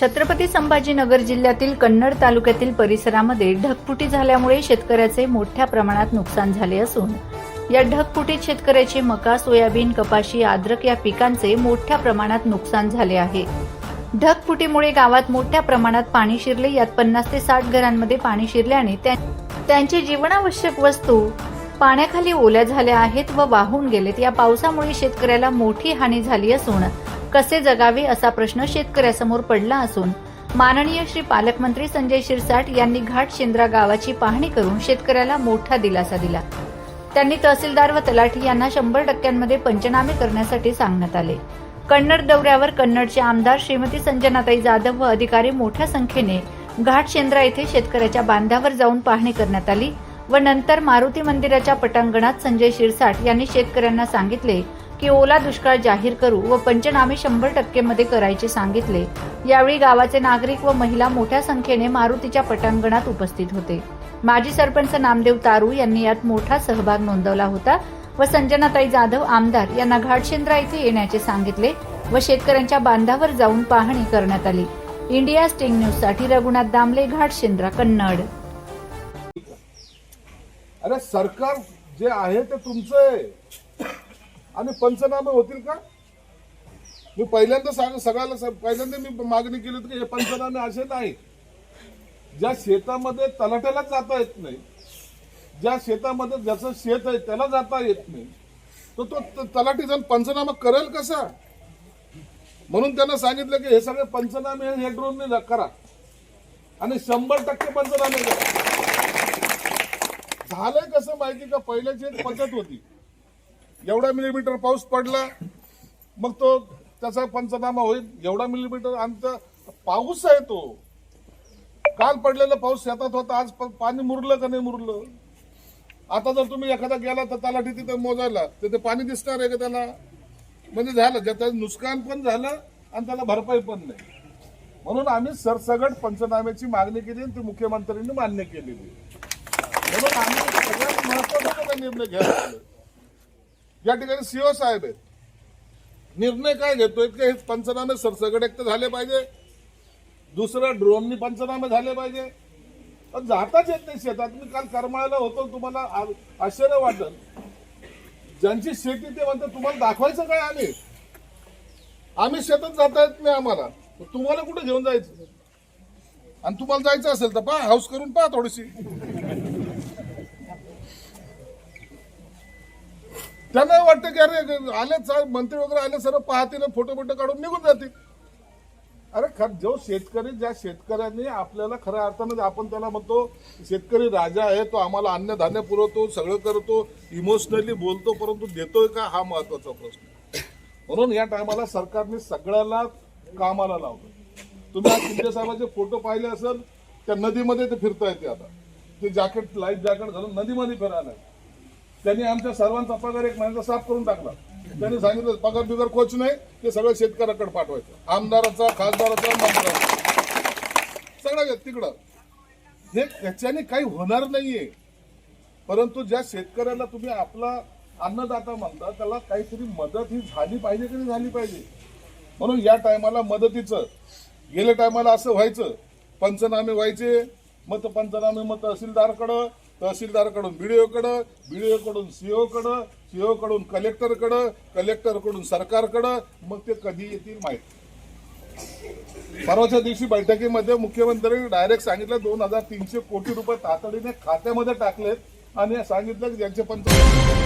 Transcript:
छत्रपती संभाजीनगर जिल्ह्यातील कन्नड तालुक्यातील परिसरामध्ये ढगफुटी झाल्यामुळे शेतकऱ्याचे मोठ्या प्रमाणात नुकसान झाले असून या ढगफुटीत शेतकऱ्याचे मका सोयाबीन कपाशी आद्रक या पिकांचे मोठ्या प्रमाणात नुकसान झाले आहे. ढगफुटीमुळे गावात मोठ्या प्रमाणात पाणी शिरले यात पन्नास ते साठ घरांमध्ये पाणी शिरल्याने त्या- त्यांची जीवनावश्यक वस्तू पाण्याखाली ओल्या झाल्या आहेत व वाहून गेलेत. या पावसामुळे शेतकऱ्याला मोठी हानी झाली असून कसे जगावे असा प्रश्न शेतकऱ्यासमोर पडला असून माननीय श्री पालकमंत्री संजय शिरसाट यांनी घाट शेंद्रा गावाची पाहणी करून शेतकऱ्याला मोठा दिलासा दिला. त्यांनी तहसीलदार व तलाठी यांना शंभर टक्क्यांमध्ये पंचनामे करण्यासाठी सांगण्यात आले. कन्नड दौऱ्यावर कन्नडचे आमदार श्रीमती संजनाताई जाधव व अधिकारी मोठ्या संख्येने घाट शेंद्रा येथे शेतकऱ्याच्या बांधावर जाऊन पाहणी करण्यात आली व नंतर मारुती मंदिराच्या पटांगणात संजय शिरसाट यांनी शेतकऱ्यांना सांगितले की ओला दुष्काळ जाहीर करू व पंचनामे शंभर टक्के मध्ये करायचे सांगितले. यावेळी गावाचे नागरिक व महिला मोठ्या संख्येने मारुतीच्या पटांगणात उपस्थित होते. माजी सरपंच नामदेव तारू यांनी यात मोठा सहभाग नोंदवला होता व संजनाताई जाधव आमदार यांना घाटशेंद्रा येथे येण्याचे सांगितले व शेतकऱ्यांच्या बांधावर जाऊन पाहणी करण्यात आली. इंडिया स्टिंग न्यूजसाठी रघुनाथ दामले घाटशेंद्रा कन्नड. अरे सरकार जे आहे ते तुमचं आणि पंचनामे होतील का? मी पहिल्यांदा सांग सगळ्याला पहिल्यांदा मी मागणी केली होती की हे पंचनामे असे नाही. ज्या शेतामध्ये तलाट्याला जाता येत नाही ज्या शेतामध्ये ज्याचं शेत आहे त्याला जाता येत नाही तर तो त- तलाठी जण पंचनामा करेल कसा? म्हणून त्यांना सांगितलं की हे सगळे पंचनामे हे ड्रोनने करा. आणि शंभर टक्के पंचनामे करा. झालंय कसं माहिती का? पहिल्याची एक पद्धत होती. एवढा मिलीमीटर पाऊस पडला मग तो त्याचा पंचनामा होईल. एवढा मिलीमीटर आमचा पाऊस आहे तो. काल पडलेला पाऊस शेतात होता आज पाणी मुरलं का नाही मुरलं? आता जर तुम्ही एखादा गेला तर तलाठी तिथे मोजायला तर ते पाणी दिसणार आहे का त्याला? म्हणजे झालं ज्याचं नुकसान पण झालं आणि त्याला भरपाई पण नाही. म्हणून आम्ही सरसगट पंचनाम्याची मागणी केली आणि ती मुख्यमंत्र्यांनी मान्य केलेली. म्हणून आम्ही सगळ्यात महत्त्वाचा निर्णय घ्यायला या ठिकाणी सीओ साहेब आहेत. निर्णय काय घेतोय की हे पंचनामे सरसगड एक तर झाले पाहिजे. दुसरं ड्रोननी पंचनामे झाले पाहिजे. पण जाताच येत नाही शेतात. मी काल करमाळ्याला होतो तुम्हाला आश्चर्य वाटत ज्यांची शेती ते म्हणतात तुम्हाला दाखवायचं काय आम्ही? आम्ही शेतात जाता येत नाही आम्हाला. तुम्हाला कुठे घेऊन जायचं? आणि तुम्हाला जायचं असेल तर पहा हाऊस करून पहा थोडीशी. त्यांना वाटतं की अरे आले मंत्री वगैरे आले सर्व पाहतील फोटो बिटो काढून निघून जातील. अरे खर जो शेतकरी ज्या शेतकऱ्यांनी आपल्याला खऱ्या अर्थानं आपण त्याला म्हणतो शेतकरी राजा आहे तो आम्हाला अन्नधान्य पुरवतो सगळं करतो इमोशनली बोलतो परंतु देतोय का? हा महत्त्वाचा प्रश्न. म्हणून या टायमाला सरकारने सगळ्याला कामाला लावलं. तुम्ही आज शिंदे साहेबांचे फोटो पाहिले असेल त्या नदीमध्ये ते फिरता येते आता. ते जॅकेट लाईफ जॅकेट घालून नदीमध्ये फिरायला त्यांनी आमच्या सर्वांचा पगार एक महिन्याचा साफ करून टाकला. त्यांनी सांगितलं पगार बिगार कोच नाही ते सगळं शेतकऱ्याकडे पाठवायचं. आमदाराचा खासदाराचा मंत्र्याचा सगळं तिकडं. हे त्याच्याने काही होणार नाहीये. परंतु ज्या शेतकऱ्याला तुम्ही आपला अन्नदाता म्हणता त्याला काहीतरी मदत ही झाली पाहिजे की झाली पाहिजे? म्हणून या टायमाला मदतीचं गेल्या टायमाला असं व्हायचं पंचनामे व्हायचे मग ते पंचनामे मग तहसीलदारकडं तहसीलदारकडून बीडीओकडं बीडीओकडून सीओ कडं सीओ कडून कलेक्टरकडं कलेक्टरकडून सरकारकडं मग ते कधी येतील माहिती परवाच्या दिवशी बैठकीमध्ये मुख्यमंत्र्यांनी डायरेक्ट सांगितलं दोन हजार तीनशे कोटी रुपये तातडीने खात्यामध्ये टाकलेत आणि सांगितलं की ज्यांचे पंच